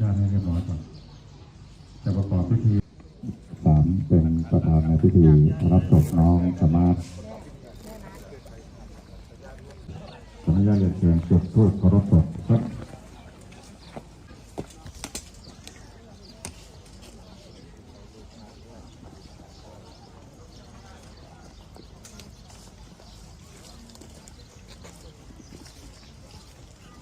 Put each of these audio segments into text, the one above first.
ชาติให้เรียบร้อยก่อนจะประกอบพิธีสามเป็นประธานในพิธีรับศพน้องสมารถขออนุญาตเรียนเชิญจุดธูปเคารพศพครับ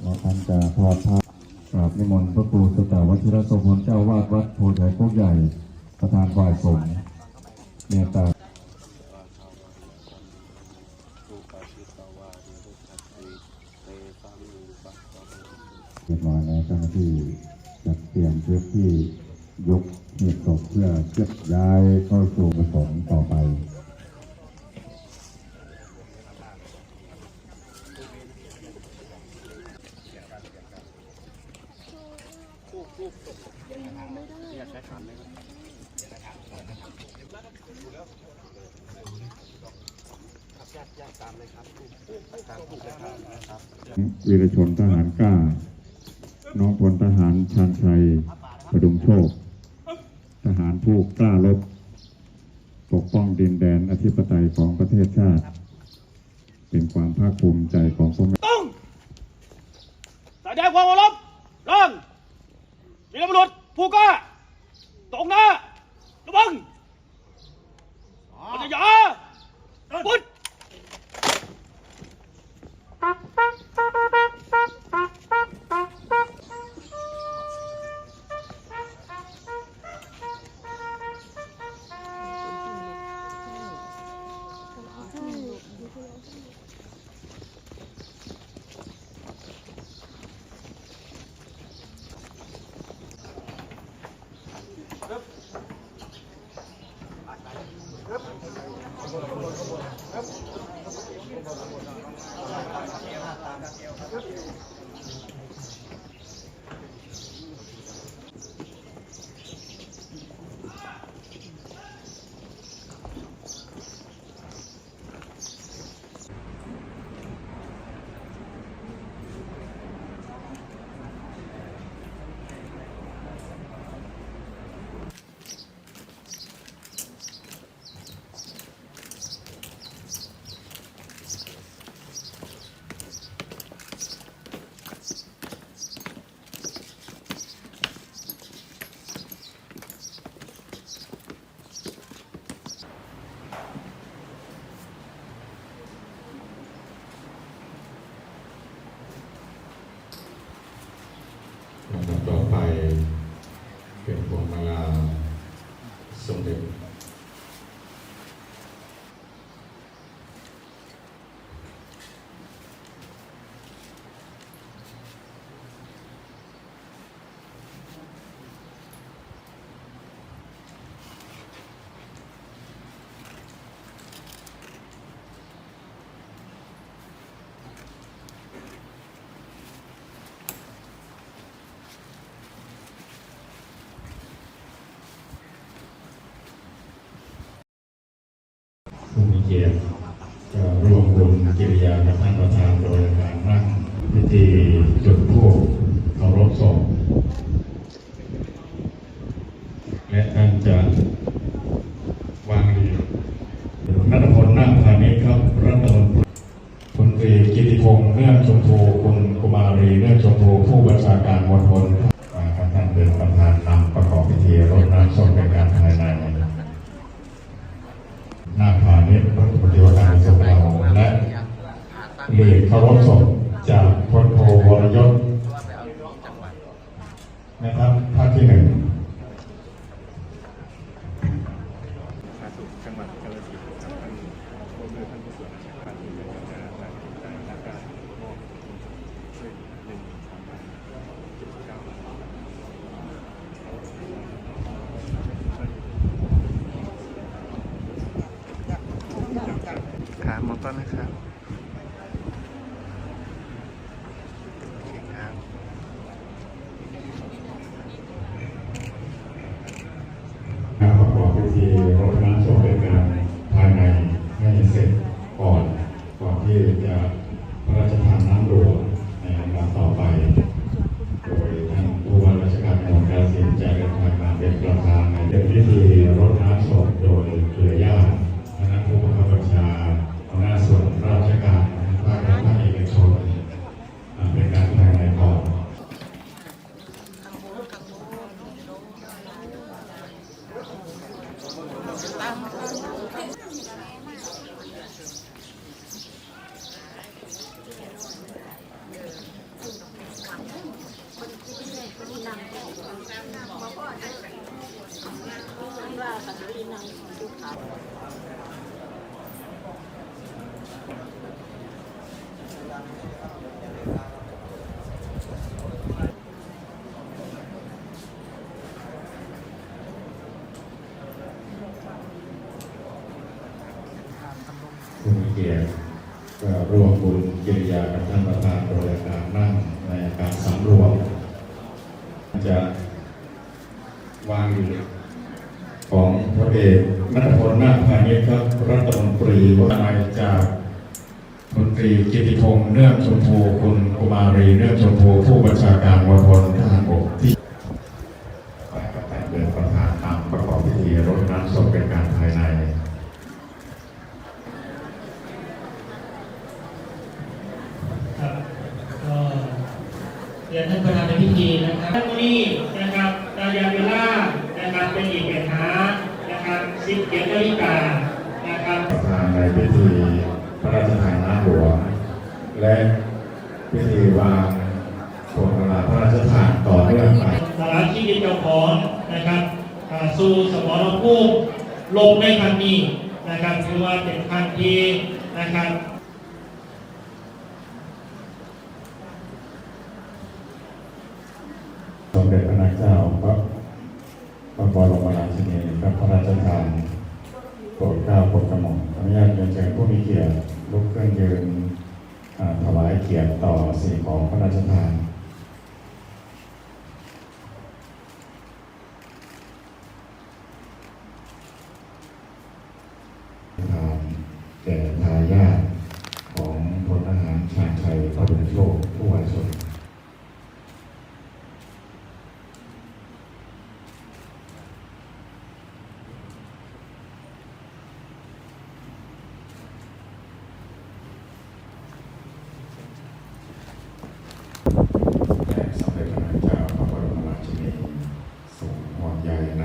เราท่านจะทอดผ้า บนิมนต์พระครูสุตตาวัชิรโสพลเจ้าวาดวัดโพธิ์ใหญ่โคกใหญ่ ประธานฝ่ายสงฆ์เมตตาเรียบร้อยแล้วเจ้าหน้าที่จัดเตรียมพื้นที่ยกเหตุศพเพื่อเคลื่อนย้ายเข้าสู่ประสงค์ต่อไป วีรชนทหารกล้า น้องพลทหารชาญชัยประดุงโชค ทหารผู้กล้ารบ ปกป้องดินแดนอธิปไตยของประเทศชาติ เป็นความภาคภูมิใจของพ่อแม่ต้องแสดงความเคารพร่าง วีรบุรุษผู้กล้าตรงหน้าระวัง เกียรติจะร่วมบุญกิริยากับท่านประธานโดยการนั่งพิธีจุดธูปเคารพศพและท่านจะวางเหรียญนัทพลนาคพาณิชย์ครับรัตนพลตรีกิติพงษ์เนื่องชมพูคุณกุมารีเนื่องชมพูผู้บัญชา เดชคารพสดจากพลโทวรยศนะครับภาคที่หนึ่งครัมองต้นนะครับ ธีรดน้ำศพเป็นการภายในให้เสร็จก่อนก่อนที่จะพระราชทานน้ำหลวงในลำดับต่อไป จะ วางอยู่ของพระเอกนัทพลนาคพาณิชย์ครับรัฐมนตรีว่าการจากมนตรีกิติพงษ์เนื่องชมพูคุณกุมารีเนื่องชมพูผู้บัญชาการมณฑลทหารบกที่ฝ่ายกับแต่เดินประธานนำประกอบพิธีรดน้ำศพเป็นการภายในครับก็เรียนท่านประธานในพิธีนะครับท่านนี้นะครับ พิธีพระราชทานน้ำหลวงและพิธีวางพวงมาลาพระราชทานต่อเนื่องไปสารที่ดินเจ้าของนะครับสู่สมรภูมิลงในครั้งนี้นะครับถือว่าเป็นครั้งที่นะครับสมเด็จพระนางเจ้าพระบรมราชินีพระพระราชทาน ปรดเกล้าโปรดกระหม่อมอนุญาตเรียนเชิญผู้มีเกียรติลุกขึ้นยืนถวายเกียรติต่อสิ่งของพระราชทาน ทานแก่ทายาทของพลทหารชาญชัยพระบุญโชคผู้วายชน และสมเด็จพระนางเจ้าพระบรมราชินีทรงห่วงใยใน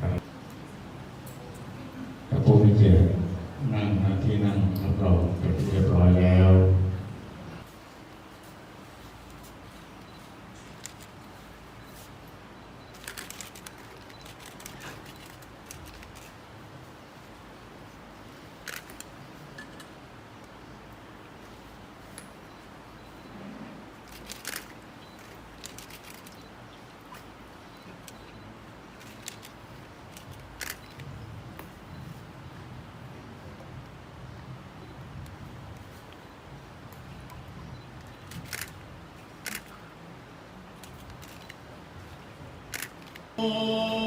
พระพระผู้มีเกียรตินั่งณที่นั่งรับรองเป็นที่เรียบร้อยแล้ว โอ